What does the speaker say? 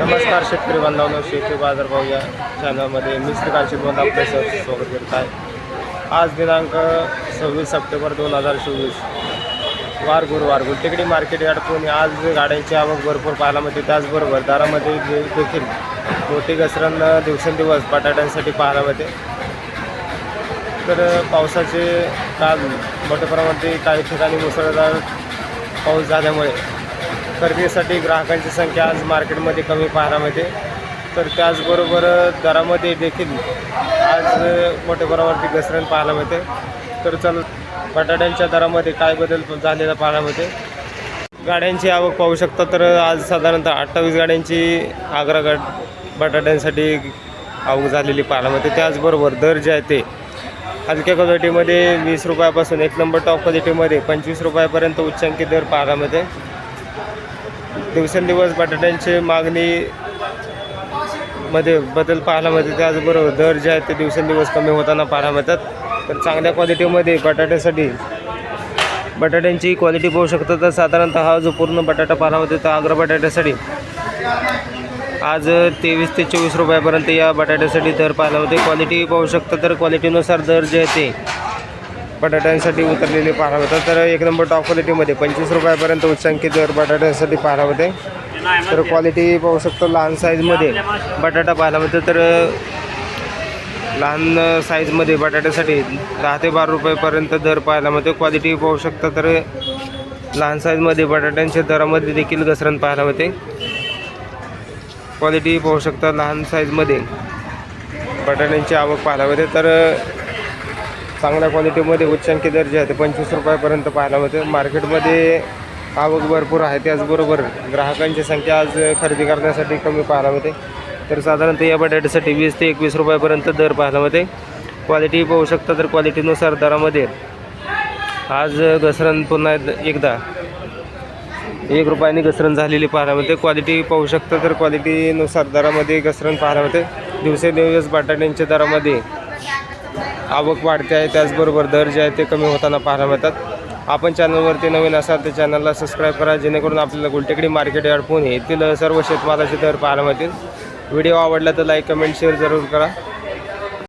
नमस्कार शेतकरी बांधवांनो शेती बाजारभाव या चॅनलमध्ये मी श्रीकांत शिरवंत आपले सर स्वागत करत आहे. आज दिनांक सव्वीस सप्टेंबर दोन हजार चोवीस. वार गुरुवार गुलटेकडी मार्केट यार्ड पुणे. आज गाड्यांची आवक भरपूर पाहायला मिळते त्याचबरोबर दारामध्ये दे- देखील मोठी घसरण दिवसेंदिवस बटाट्यांसाठी पाहायला मिळते. तर पावसाचे काल मोठ्या प्रमाणात काही ठिकाणी मुसळधार पाऊस झाल्यामुळे खरेदीसाठी ग्राहकांची संख्या आज मार्केटमध्ये कमी पाहायला मिळते. तर त्याचबरोबर दरामध्ये देखील आज मोठ्या प्रमाणावरती घसरण पाहायला मिळते. तर चल बटाट्यांच्या दरामध्ये काय बदल झालेला पाहायला मिळते. गाड्यांची आवक पाहू शकता तर आज साधारणतः अठ्ठावीस गाड्यांची आग्रा गाड बटाट्यांसाठी आवक झालेली पाहायला मिळते. त्याचबरोबर दर जे आहे ते हलक्या क्वालिटीमध्ये वीस रुपयापासून एक नंबर टॉप क्वालिटीमध्ये पंचवीस रुपयापर्यंत उच्चांकी दर पाहायला मिळते. दिवसेंदिवस बटाट्यांची मागणी मध्ये बदल पाहायला मिळते त्याचबरोबर दर जे आहेत ते दिवसेंदिवस कमी होताना पाहायला मिळतात. तर चांगल्या क्वालिटीमध्ये बटाट्यासाठी बटाट्यांची क्वालिटी पाहू शकता तर साधारणतः हा जो पूर्ण बटाटा पाहायला मिळतो तर आग्रा बटाट्यासाठी आज तेवीस ते चोवीस रुपयापर्यंत या बटाट्यासाठी दर पाहायला होते क्वालिटी पाहू शकता तर क्वालिटीनुसार दर जे आहे ते बटाट्यांसाठी उतरलेले पाहायला होतं. तर एक नंबर टॉप क्वालिटीमध्ये पंचवीस रुपयापर्यंत उच्चांकित दर बटाट्यांसाठी पाहायला होते. तर क्वालिटी पाहू शकतो लहान साईजमध्ये बटाटा पाहायला मिळतो तर लहान साईजमध्ये बटाट्यासाठी दहा ते बारा रुपयापर्यंत दर पाहायला मिळतो. क्वालिटी पाहू शकता तर लहान साईजमध्ये बटाट्यांच्या दरामध्ये देखील घसरण पाहायला मिळते. क्वालिटी पाहू शकता लहान साईजमध्ये बटाट्यांची आवक पाहायला मिळते. तर चांगल्या क्वालिटीमध्ये उच्चांकी दर्जे आहे ते पंचवीस रुपयापर्यंत पाहायला मिळते. मार्केटमध्ये आवक भरपूर आहे. त्याचबरोबर ग्राहकांची संख्या आज खरेदी करण्यासाठी कमी पाहायला मिळते. तर साधारणतः या बटाट्यासाठी वीस ते एकवीस रुपयापर्यंत दर पाहायला मिळते. क्वालिटी पाहू शकता तर क्वालिटीनुसार दरामध्ये आज घसरण पुन्हा एकदा. एक रुपयाने घसरण झालेली पाहायला मिळते. क्वालिटी पाहू शकता तर क्वालिटीनुसार दरामध्ये घसरण पाहायला मिळते. दिवसेदिवस बटाट्यांच्या दरामध्ये आवक वाढते आहे त्याचबरोबर दर जे आहे ते कमी होताना पाहायला मिळतात. आपण चॅनलवरती नवीन असाल तर चॅनलला सबस्क्राईब करा जेणेकरून आपल्याला गुलटेकडी मार्केट यार्ड पुणे येथील सर्व शेतमालाचे दर पाहायला मिळतील. व्हिडिओ आवडला तर लाईक कमेंट शेअर जरूर करा.